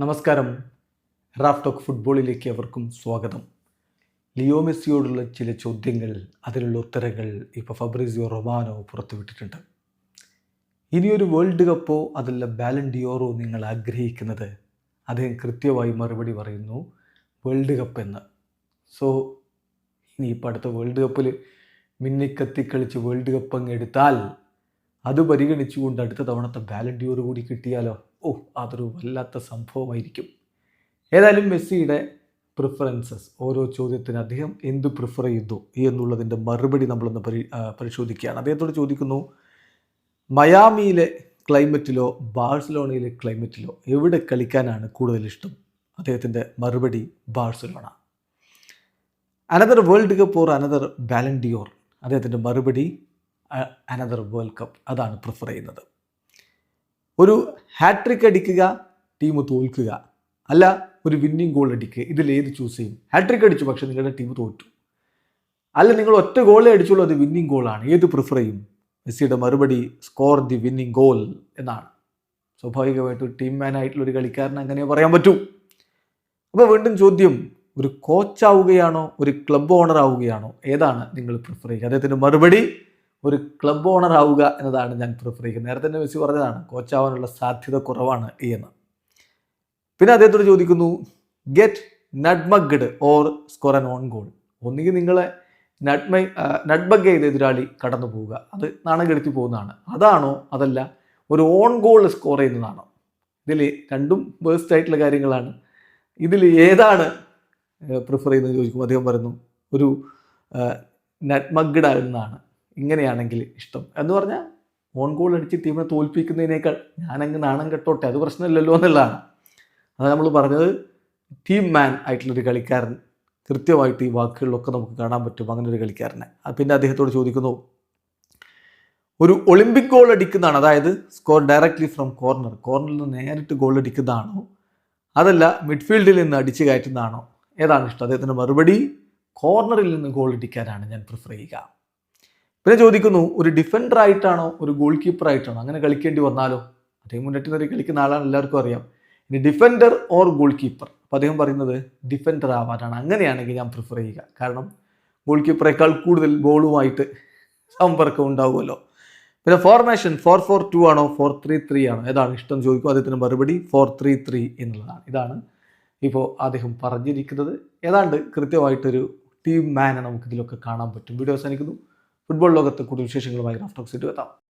നമസ്കാരം. Raf talk ഫുട്ബോളിലേക്ക് അവർക്കും സ്വാഗതം. ലിയോ മെസ്സിയോടുള്ള ചില ചോദ്യങ്ങൾ അതിലുള്ള ഉത്തരങ്ങൾ ഇപ്പോൾ ഫബ്രിസിയോ റൊമാനോ പുറത്തുവിട്ടിട്ടുണ്ട്. ഇനിയൊരു വേൾഡ് കപ്പോ അതല്ല ബാലൻഡിയോറോ നിങ്ങൾ ആഗ്രഹിക്കുന്നത്? അദ്ദേഹം കൃത്യമായി മറുപടി പറയുന്നു വേൾഡ് കപ്പ് എന്ന്. സോ ഇനി ഇപ്പോൾ അടുത്ത വേൾഡ് കപ്പിൽ മിന്നിക്കത്തി കളിച്ച് വേൾഡ് കപ്പ് അങ്ങ് എടുത്താൽ അത് പരിഗണിച്ചുകൊണ്ട് അടുത്ത തവണത്തെ ബാലൻഡിയോർ കൂടി കിട്ടിയാലോ? ഓ അതൊരു വല്ലാത്ത സംഭവമായിരിക്കും. ഏതായാലും മെസ്സിയുടെ പ്രിഫറൻസസ് ഓരോ ചോദ്യത്തിന് അദ്ദേഹം എന്ത് പ്രിഫർ ചെയ്യുന്നു എന്നുള്ളതിന്റെ മറുപടി നമ്മളൊന്ന് പരി പരിശോധിക്കുകയാണ്. അദ്ദേഹത്തോട് ചോദിക്കുന്നു മയാമിയിലെ ക്ലൈമറ്റിലോ ബാഴ്സലോണയിലെ ക്ലൈമറ്റിലോ എവിടെ കളിക്കാനാണ് കൂടുതൽ ഇഷ്ടം? അദ്ദേഹത്തിന്റെ മറുപടി Barcelona. Another world cup or another Ballon d'Or അദ്ദേഹത്തിന്റെ മറുപടി അനദർ വേൾഡ് കപ്പ് അതാണ് പ്രിഫർ ചെയ്യുന്നത്. ഒരു ഹാട്രിക് അടിക്കുക ടീം തോൽക്കുക. അല്ല ഒരു വിന്നിങ് ഗോൾ അടിക്കുക. ഇതിൽ ഏത് ചൂസ് ചെയ്യും? ഹാട്രിക് അടിച്ചു പക്ഷെ നിങ്ങളുടെ ടീം തോറ്റു. അല്ല നിങ്ങൾ ഒറ്റ ഗോളേ അടിച്ചുള്ളൂ അത് വിന്നിങ് ഗോളാണ് ഏത് പ്രിഫർ ചെയ്യും? മെസ്സിയുടെ മറുപടി സ്കോർ ദി വിന്നിങ് ഗോൾ എന്നാണ്. സ്വാഭാവികമായിട്ടും ടീം മാൻ ആയിട്ടുള്ള ഒരു കളിക്കാരൻ അങ്ങനെ പറയാൻ പറ്റൂ. അപ്പോൾ വീണ്ടും ചോദ്യം ഒരു കോച്ചാവുകയാണോ ഒരു ക്ലബ് ഓണർ ആവുകയാണോ? ഏതാണ് നിങ്ങൾ പ്രിഫർ ചെയ്യുക? അദ്ദേഹത്തിന്റെ മറുപടി ഒരു ക്ലബ് ഓണർ ആവുക എന്നതാണ് ഞാൻ പ്രിഫർ ചെയ്യുന്നത് നേരത്തെ തന്നെ മെസ്സി പറഞ്ഞതാണ് കോച്ചാവാനുള്ള സാധ്യത കുറവാണ് എന്ന്. പിന്നെ അദ്ദേഹത്തോട് ചോദിക്കുന്നു get nutmegged or score an own goal ഒന്നുകിൽ നിങ്ങളെ നഡ്മൈ നഡ്മഗ് ചെയ്ത് എതിരാളി കടന്നു പോവുക? അത് നാണം കെടുത്തി പോകുന്നതാണ്. അതാണോ അതല്ല ഒരു ഓൺ ഗോൾ സ്കോർ ചെയ്യുന്നതാണോ? ഇതിൽ രണ്ടും വേഴ്സ്റ്റ് ആയിട്ടുള്ള കാര്യങ്ങളാണ്. ഇതിൽ ഏതാണ് പ്രിഫർ ചെയ്യുന്നത് ചോദിക്കും അദ്ദേഹം പറയുന്നു ഒരു നഡ്മഗ്ഡ് ആകുന്നതാണ് ഇങ്ങനെയാണെങ്കിൽ ഇഷ്ടം. എന്ന് പറഞ്ഞാൽ ഓൺ ഗോൾ അടിച്ച് ടീമിനെ തോൽപ്പിക്കുന്നതിനേക്കാൾ ഞാനങ്ങ് നാണം കെട്ടോട്ടെ അത് പ്രശ്നമില്ലല്ലോ എന്നുള്ളതാണ്. അത് നമ്മൾ പറഞ്ഞത്. ടീം മാൻ ആയിട്ടുള്ളൊരു കളിക്കാരൻ കൃത്യമായിട്ട് ഈ വാക്കുകളിലൊക്കെ നമുക്ക് കാണാൻ പറ്റും അങ്ങനെ ഒരു കളിക്കാരനെ പിന്നെ അദ്ദേഹത്തോട് ചോദിക്കുന്നു ഒരു ഒളിമ്പിക് ഗോൾ അടിക്കുന്നതാണ് അതായത് സ്കോർ ഡയറക്റ്റ്ലി ഫ്രം കോർണർ കോർണറിൽ നിന്ന് നേരിട്ട് ഗോൾ അടിക്കുന്നതാണോ? അതല്ല മിഡ്ഫീൽഡിൽ നിന്ന് അടിച്ചു കയറ്റുന്നതാണോ? ഏതാണ് ഇഷ്ടം? അദ്ദേഹത്തിന്റെ മറുപടി കോർണറിൽ നിന്ന് ഗോൾ അടിക്കാനാണ് ഞാൻ പ്രിഫർ ചെയ്യുക. പിന്നെ ചോദിക്കുന്നു ഒരു ഡിഫൻഡർ ആയിട്ടാണോ ഒരു ഗോൾ കീപ്പർ ആയിട്ടാണോ അങ്ങനെ കളിക്കേണ്ടി വന്നാലോ? അദ്ദേഹം മുന്നേറ്റം നിറയെ കളിക്കുന്ന ആളാണ് എല്ലാവർക്കും അറിയാം. ഇനി ഡിഫൻഡർ ഓർ ഗോൾ കീപ്പർ അപ്പോൾ അദ്ദേഹം പറയുന്നത് ഡിഫൻഡർ ആവാനാണ് അങ്ങനെയാണെങ്കിൽ ഞാൻ പ്രിഫർ ചെയ്യുക. കാരണം ഗോൾ കീപ്പറേക്കാൾ കൂടുതൽ ബോളുമായിട്ട് സമ്പർക്കം ഉണ്ടാവുമല്ലോ. പിന്നെ ഫോർമേഷൻ ഫോർ ഫോർ ടു ആണോ ഫോർ ത്രീ ത്രീ ആണോ? ഏതാണ് ഇഷ്ടം ചോദിക്കും അദ്ദേഹത്തിന് മറുപടി ഫോർ ത്രീ ത്രീ എന്നുള്ളതാണ്. ഇതാണ് ഇപ്പോൾ അദ്ദേഹം പറഞ്ഞിരിക്കുന്നത്. ഏതാണ്ട് കൃത്യമായിട്ടൊരു ടീം മാനെ നമുക്ക് ഇതിലൊക്കെ കാണാൻ പറ്റും. വീഡിയോ അവസാനിക്കുന്നു. ഫുട്ബോൾ ലോകത്തെ കൂടുതൽ വിശേഷങ്ങളുമായി റാഫ്റ്റോക്സിറ്റ് എത്താം.